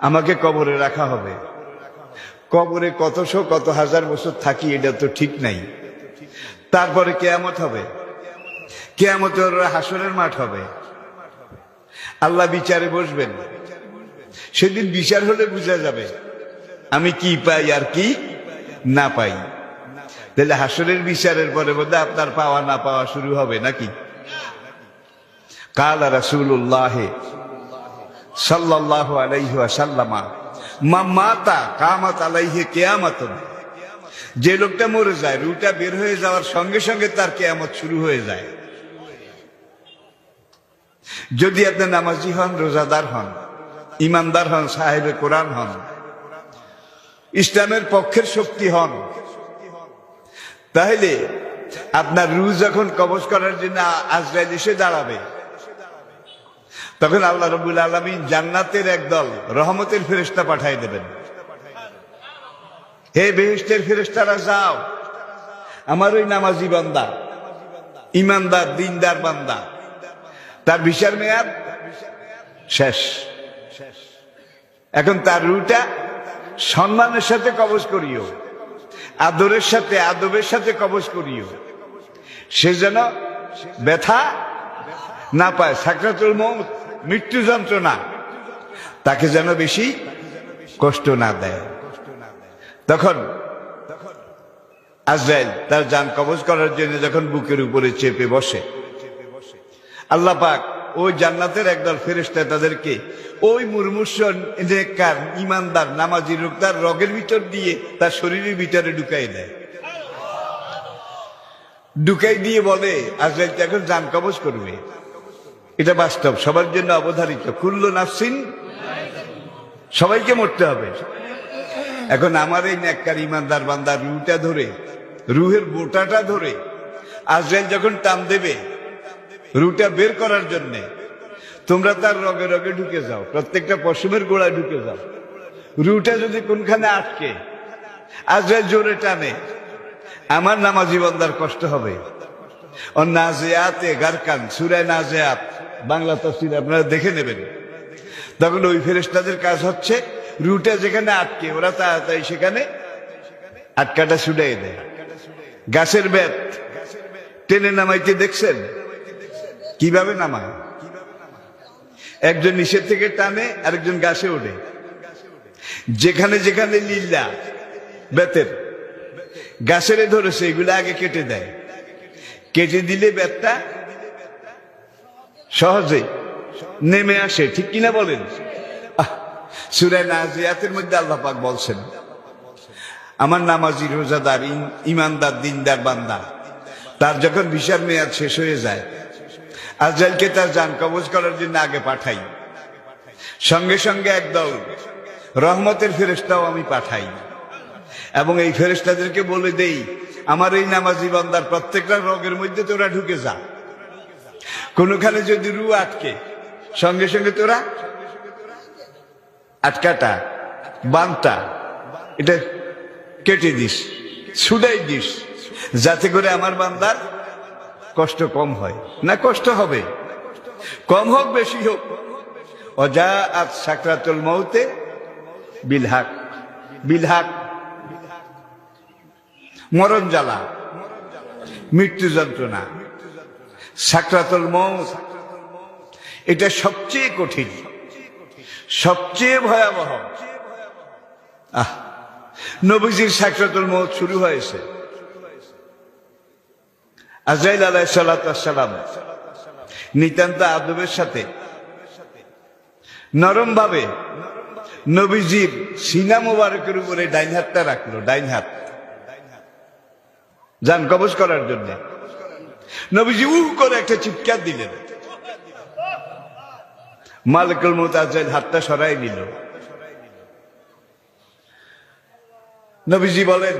আমাকে কবরে রাখা হবে। কবরে কতশো কত হাজার বছর থাকি, এটা তো ঠিক নাই। তারপরে কেয়ামত হবে। কেয়ামতের হাসরের মাঠ হবে। আল্লাহ বিচারে বসবেন। সেদিন বিচার হলে বোঝা যাবে, আমি কি পাই আর কি না পাই। তাহলে হাসরের বিচারের পরে বোধ আপনার পাওয়া না পাওয়া শুরু হবে নাকি? কাল রাসূলুল্লাহ সাল্লাল্লাহু আলাইহি ওয়াসাল্লামা, মা মাতা কামাত আলাইহি কিয়ামাতুন যে লোকটা মরে যায়, রুটা বের হয়ে যাওয়ার সঙ্গে সঙ্গে তার কেয়ামত শুরু হয়ে যায়। যদি আপনি নামাজি হন, রোজাদার হন, ইমানদার হন, সাহেবে কোরআন হন, ইসলামের পক্ষের শক্তি হন, তাহলে আপনার রু যখন কবজ করার জন্য আজরাইল এসে দাঁড়াবে তখন আল্লাহ রবুল আলমী জান্নাতের একদল রহমতের ফেরেস্তা পাঠাই দেবেন। হে বেহেস্টের ফেরেস্তারা যাও। আমার ওই নামাজি বান্দা, ইমানদার, দিনদার বান্দা, তার বিচার মেয়াদ শেষ। এখন তার রুটা সম্মানের সাথে কবজ করিও, আদরের সাথে, আদবের সাথে কবজ করিও। সে যেন ব্যথা না পায়, সাকরাতুল মৌত মৃত্যু যন্ত্রণা। তাকে যেন বেশি কষ্ট না দেয়। তখন আজরাইল তার যান কবজ করার জন্য যখন বুকের উপরে চেপে বসে, আল্লাহ পাক ওই জান্নাতের একদল ফেরেস্তা তাদেরকে ওই মুরমুষ নেককার ইমানদার নামাজি লোক তার রগের ভিতর দিয়ে তার শরীরের ভিতরে ঢুকাই দেয়। ঢুকাই দিয়ে বলে, আজরাইল এখন যান কবজ করবে। এটা বাস্তব, সবার জন্য অবধারিত। কুল্ল নাফসিন, সবাইকে মরতে হবে। এখন আমার এই নেককার ইমানদার বান্দার রুটা ধরে, রুহের বোটাটা ধরে, আজরাইল যখন টান দেবে, রুটা বের করার জন্য, তোমরা তার রগে রগে ঢুকে যাও, প্রত্যেকটা পশমের গোড়ায় ঢুকে যাও। রুটা যদি কোনখানে আটকে, আজরাইল জোরে টানে, আমার নামাজি বান্দার কষ্ট হবে। ও নাজেয়াতে গারকান, সুরায় নাজেয়াত বাংলা তফসিল আপনারা দেখে নেবেন। তখন ওই ফেরেস্তাদের কাজ হচ্ছে রুটে যেখানে আটকে, ওরা তাড়াতাড়ি সেখানে আটকাটা ছুটাই দেয়। গাছের বেত, টেনে নামাইতে দেখছেন? কীভাবে নামায়? একজন নিচের থেকে টানে, আরেকজন গাছে ওঠে। যেখানে যেখানে লীলা, বেতের, গাছেরে ধরেছে, এগুলো আগে কেটে দেয়। কেটে দিলে বেতটা সহজে নেমে আসে, ঠিক কিনা বলেন? সুরায় নাজিয়াতের মধ্যে আল্লাহ পাক বলছেন, আমার নামাজি রোজাদার ইমানদার, দিনদার বান্দা, তার যখন ভিসার মেয়াদ শেষ হয়ে যায়, আজরাইলকে তার যান কবজ করার জন্য আগে পাঠাই। সঙ্গে সঙ্গে একদল রহমতের ফেরেস্তাও আমি পাঠাই। এবং এই ফেরেস্তাদেরকে বলে দেই, আমার এই নামাজি বান্দার প্রত্যেকটা রোগের মধ্যে তোরা ঢুকে যা। কোনখানে যদি রু আটকে, সঙ্গে সঙ্গে তোরা আটকাটা, বানটা, এটা কেটে দিস, ছুডাই দিস, যাতে করে আমার বান্দার কষ্ট কম হয়। না কষ্ট হবে, কম হোক, বেশি হোক। অজা আজ সাকরাতুল মৌতে বিলহাক বিলহাক মরণ জ্বালা, মৃত্যু যন্ত্রণা। সাকরাতুল মৌত এটা সবচেয়ে কঠিন, সবচেয়ে ভয়াবহ। নবীজির সাকরাতুল মৌত শুরু হয়েছে। আজরাইল আলাহ সালাম, নিতান্ত আদবের সাথে নরম ভাবে নবীজির সিনা মোবারকের উপরে ডাইন হাতটা রাখল, ডাইন হাত। যান, কবজ করার জন্য। নবীজি উহ করে একটা চিৎকার দিলেন। মালিকুল মোতাজের হাতটা সরাই নিল। নবীজি বলেন